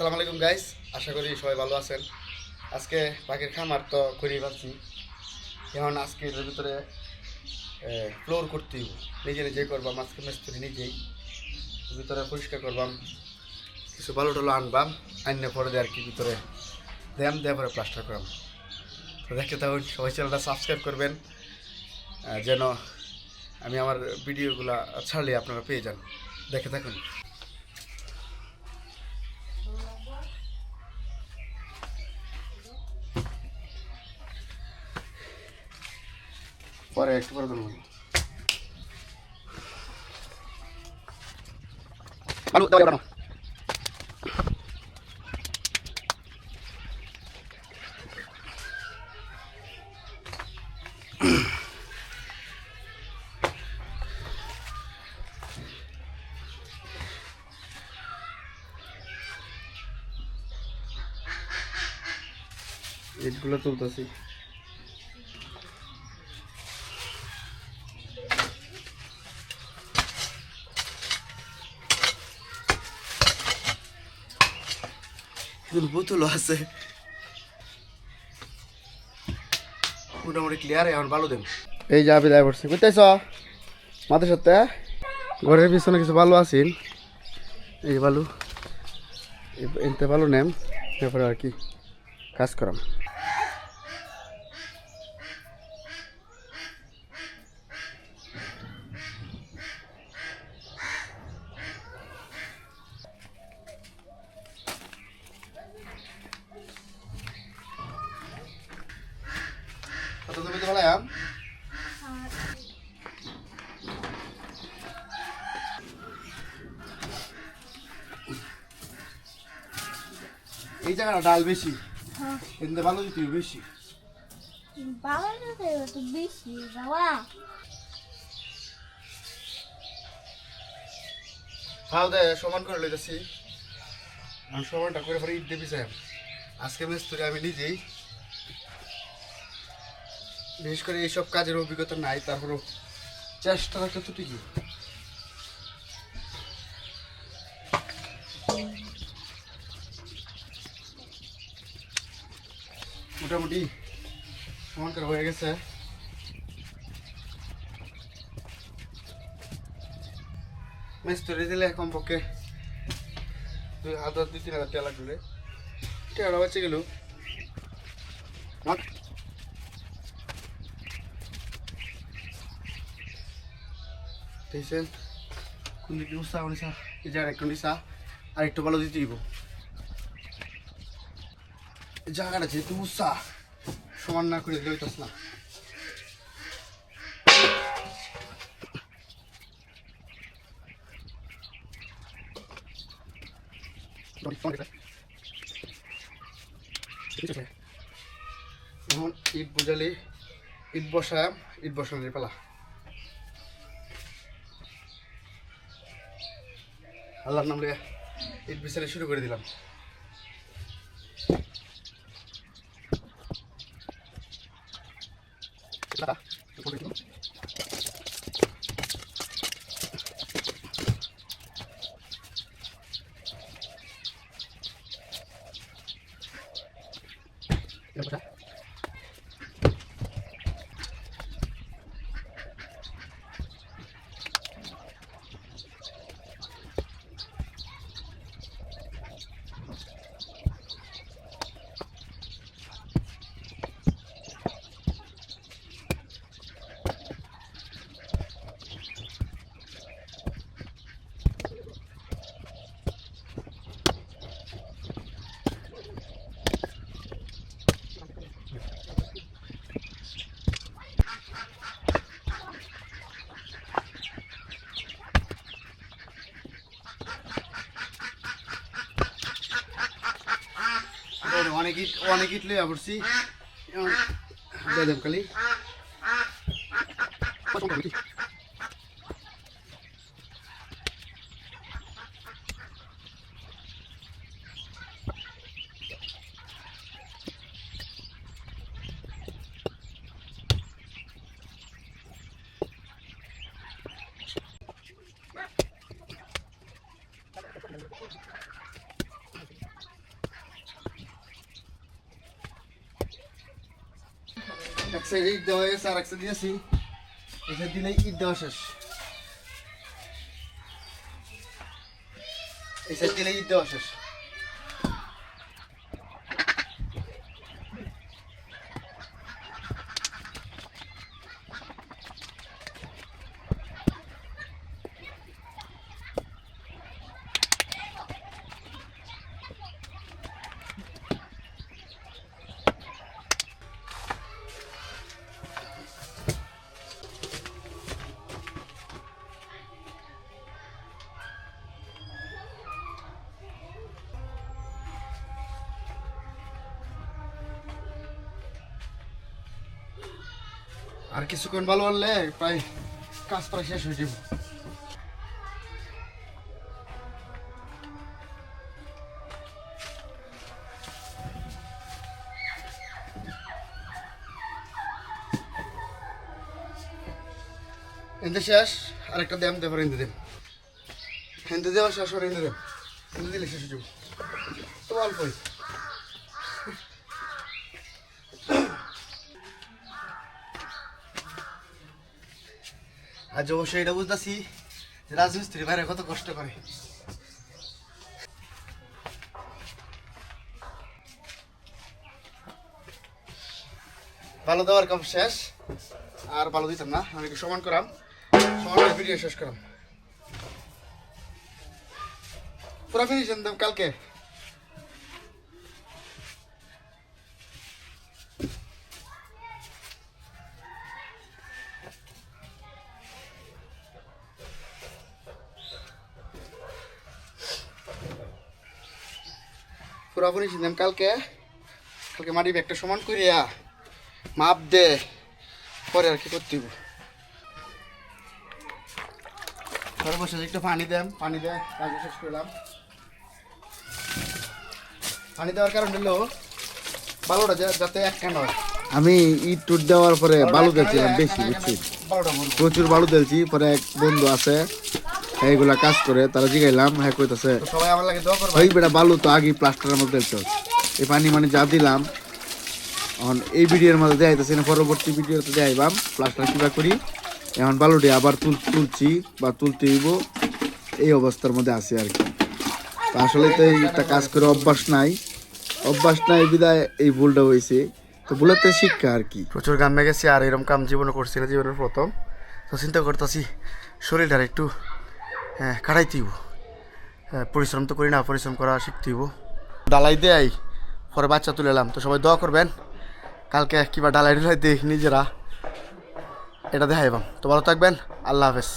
আসসালামু আলাইকুম গাইস আশা করি সবাই ভালো আছেন। আজকে পাখির খামার তো করেই পারছি এখন আজকে এর ভিতরে ফ্লোর করতে নিজে নিজেই করবাম আজকে মিস্ত্রি নিজেই। ভিতরে পরিষ্কার করবাম কিছু বালু টালু আনবাম আনলে পরে দিয়ে আর কি ভিতরে দেম দেওয়ার পরে প্লাস্টার করাম। তো দেখতে থাকুন, সবাই চ্যানেলটা সাবস্ক্রাইব করবেন যেন আমি আমার ভিডিওগুলো ছাড়লে আপনারা পেয়ে যান। দেখে থাকুন। পরে একটু পরে দেবো আলু দাও দাও ইটগুলো তুলতেছি। কিন্তু বোতলও আছে। মোটামুটি ক্লিয়ার এখন ভালো দেব এই যে আবিদায় পড়ছে বুঝতেছ মাথার সাথে ঘরের পিছনে কিছু ভালো আছেন এই ভালো এনতে ভালো নেম তারপরে আর কি কাজ করাম কত জমিতে ভালো আম এই জায়গাটা ডাল বেশি। হ্যাঁ, এনতে ভালো দিতে বেশি। কাছে তো বেশি বাবা। হাও দে সমান করে লইতেছি। আমি সমানটা করে পরে ইট দেবি স্যার আজকে মিস্ত্রি আমি নিজেই। বিশেষ করে এইসব কাজের অভিজ্ঞতা নাই তারপরেও চেষ্টা রাখতে তো ঠিকই। মোটামুটি সমান করে হয়ে গেছে। মিস্ত্রি দিলে কমপক্ষে দুই হাজার দুই, তিন হাজার টাকা লাগবে। টাকা বাঁচে গেল। ঠিক আছে। কোন দিকে উৎসাহ উনিশা, এই জায়গায় একটু নিশা আর একটু ভালো দিতে দিব জায়গাটা যেহেতু উৎসাহ সমান না করে দিলে হইতাস না। এখন ইট বুঝালি ইট বসাম ইট বসানোর পালা। আল্লাহর নাম লিয়ে ইট বিছানে শুরু করে দিলাম। Yeah, অনেক ইট অনেক ইট লইয়া পড়ছি বেদম কালি সাইডে ইট দেওয়া হয়েছে আর এক সাইড দিয়েছি এটা দিলে ইট দেওয়া শেষ। এই দিলেই ইট দেওয়া শেষ। আর কিছুক্ষণ ভালো আনলে প্রায় কাজ প্রায় শেষ হয়ে যাব। এতে শেষ আর একটা দেম দেবার এনে দেম। হেন্দে দেওয়া শেষ হয়ে এনে দেম। হেন্দে দিলে শেষ হয়ে যাব। তো অল্পই। আজ অবশ্যই এটা বুঝতেছি রাজমিস্ত্রি বাইরে কত কষ্ট করে। ভালো দেওয়ার কাম শেষ। আর ভালো দিতাম না, আমি সমান করাম। সমান ভিডিও শেষ করাম। পুরো ফিনিশ কালকে। পুরাপুরি সিনলাম কালকে। কালকে মাটি ব্যাগটা সমান করিয়া মাপ দে পরে আর কি করতে হইব। পরে বসে একটু পানি দেন পানি দে কাজ শেষ করলাম। পানি দেওয়ার কারণ হলো বালুটা যাতে এক হয়। আমি ইট টুট দেওয়ার পরে বালু দিয়েছিলাম বেশি বুঝছি প্রচুর বালু দিয়েছি পরে এক বন্ধু আছে এইগুলা কাজ করে তারা জিগাইলাম হ্যাঁ কইতাছে সবাই আমার লাগে দোয়া করবে। ওই বেটা বালু তো আগে প্লাস্টারের মধ্যে দিতে এই পানি মানে যা দিলাম এখন এই ভিডিওর মধ্যে দেখাইতেছি না পরবর্তী ভিডিওতে দেখাইবাম প্লাস্টার কিবা করি। এখন বালুটি আবার তুল তুলছি বা তুলতে হইব এই অবস্থার মধ্যে আছি আর কি। তো আসলে তো এইটা কাজ করে অভ্যাস নাই। অভ্যাস নাই বিদায় এই ভুলটা হয়েছে তো ভুলের তো শিক্ষা আর কি। প্রচুর গামে গেছি আর এরকম কাম জীবনে করছি না জীবনের প্রথম। তো চিন্তা করতেছি শরীরটা একটু হ্যাঁ কাটাইতেইব হ্যাঁ পরিশ্রম তো করি না, পরিশ্রম করা শিখতেইব। ডালাই দেয় পরে বাচ্চা তুলে এলাম। তো সবাই দোয়া করবেন, কালকে কিবা ডালাই ডালাই দেখ নিজেরা। এটা দেখাইবাম। তো ভালো থাকবেন, আল্লাহ হাফেজ।